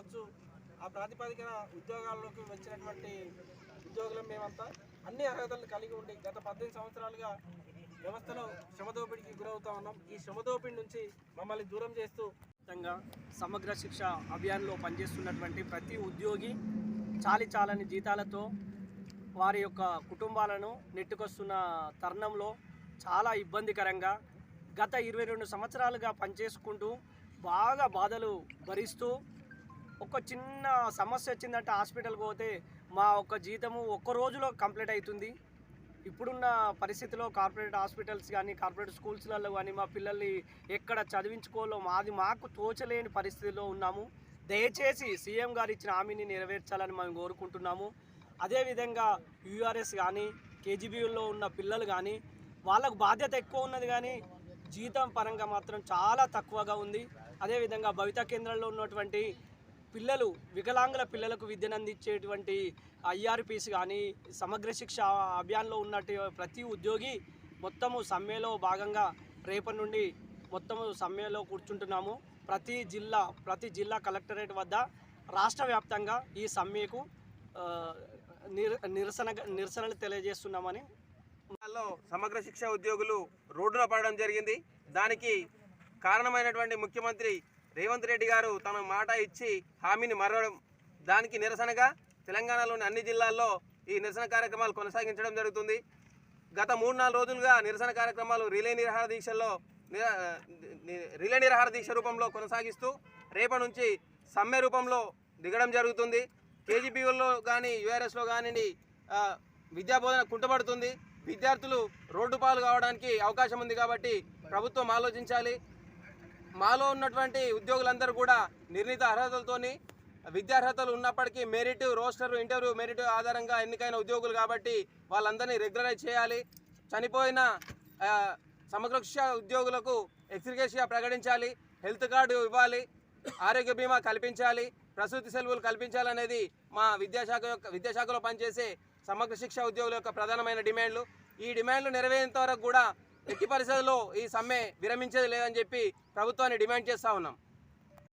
ఆ ప్రాతిపదికన ఉద్యోగాల్లోకి వచ్చినటువంటి ఉద్యోగులం మేమంతా అన్ని అర్హతలు కలిగి ఉండి గత పద్దెనిమిది సంవత్సరాలుగా వ్యవస్థలో శ్రమదోపిడికి గురవుతా ఉన్నాం. ఈ శ్రమదోపిడి నుంచి మమ్మల్ని దూరం చేస్తూ విధంగా సమగ్ర శిక్ష అభియాన్లో పనిచేస్తున్నటువంటి ప్రతి ఉద్యోగి చాలి చాలని జీతాలతో వారి యొక్క కుటుంబాలను నెట్టుకొస్తున్న తరుణంలో చాలా ఇబ్బందికరంగా గత ఇరవై రెండు సంవత్సరాలుగా పనిచేసుకుంటూ బాగా బాధలు భరిస్తూ ఒక చిన్న సమస్య వచ్చిందంటే హాస్పిటల్కి పోతే మా ఒక్క జీతము ఒక్క రోజులో కంప్లీట్ అవుతుంది. ఇప్పుడున్న పరిస్థితిలో కార్పొరేట్ హాస్పిటల్స్ కానీ కార్పొరేట్ స్కూల్స్లలో కానీ మా పిల్లల్ని ఎక్కడ చదివించుకోవాలో మాది మాకు తోచలేని పరిస్థితిలో ఉన్నాము. దయచేసి సీఎం గారు ఇచ్చిన హామీని నెరవేర్చాలని మేము కోరుకుంటున్నాము. అదేవిధంగా యూఆర్ఎస్ కానీ కేజీబీలో ఉన్న పిల్లలు కానీ వాళ్ళకు బాధ్యత ఎక్కువ ఉన్నది కానీ జీతం పరంగా మాత్రం చాలా తక్కువగా ఉంది. అదేవిధంగా భవిత కేంద్రంలో ఉన్నటువంటి పిల్లలు వికలాంగుల పిల్లలకు విద్యను అందించేటువంటి ఐఆర్పిస్ కానీ సమగ్ర శిక్ష అభియాన్లో ఉన్నట్టు ప్రతి ఉద్యోగి మొత్తము సమ్మెలో భాగంగా రేపటి నుండి మొత్తము సమ్మెలో కూర్చుంటున్నాము. ప్రతి జిల్లా ప్రతి జిల్లా కలెక్టరేట్ వద్ద రాష్ట్ర వ్యాప్తంగా ఈ సమ్మెకు నిర నిరసన నిరసనలు తెలియజేస్తున్నామని సమగ్ర శిక్ష ఉద్యోగులు రోడ్డున పడడం జరిగింది. దానికి కారణమైనటువంటి ముఖ్యమంత్రి రేవంత్ రెడ్డి గారు తన మాట ఇచ్చి హామీని మరవడం దానికి నిరసనగా తెలంగాణలోని అన్ని జిల్లాల్లో ఈ నిరసన కార్యక్రమాలు కొనసాగించడం జరుగుతుంది. గత మూడు నాలుగు రోజులుగా నిరసన కార్యక్రమాలు రిలే నిరాహార దీక్షల్లో రిలే నిరాహార దీక్ష రూపంలో కొనసాగిస్తూ రేపటి నుంచి సమ్మె రూపంలో దిగడం జరుగుతుంది. కేజీపీలో కానీ యూఆర్ఎస్లో కానీ విద్యాబోధన కుంటపడుతుంది. విద్యార్థులు రోడ్డు పాలు కావడానికి అవకాశం ఉంది కాబట్టి ప్రభుత్వం ఆలోచించాలి. మాలో ఉన్నటువంటి ఉద్యోగులందరూ కూడా నిర్ణీత అర్హతలతోని విద్యార్హతలు ఉన్నప్పటికీ మెరిట్ రోస్టర్ ఇంటర్వ్యూ మెరిట్ ఆధారంగా ఎన్నికైన ఉద్యోగులు కాబట్టి వాళ్ళందరినీ రెగ్యులరైజ్ చేయాలి. చనిపోయిన ఆ, సమగ్ర శిక్ష ఉద్యోగులకు ఎక్స్రిగేషియా ప్రకటించాలి. హెల్త్ కార్డు ఇవ్వాలి. ఆరోగ్య బీమా కల్పించాలి. ప్రసూతి సెలవులు కల్పించాలనేది మా విద్యాశాఖ యొక్క విద్యాశాఖలో పనిచేసే సమగ్ర శిక్ష ఉద్యోగుల యొక్క ప్రధానమైన డిమాండ్లు. ఈ డిమాండ్లు నెరవేరేంత వరకు కూడా ఎట్టి పరిస్థితుల్లో ఈ సమ్మె విరమించేది లేదని చెప్పి ప్రభుత్వాన్ని డిమాండ్ చేస్తూ ఉన్నాం.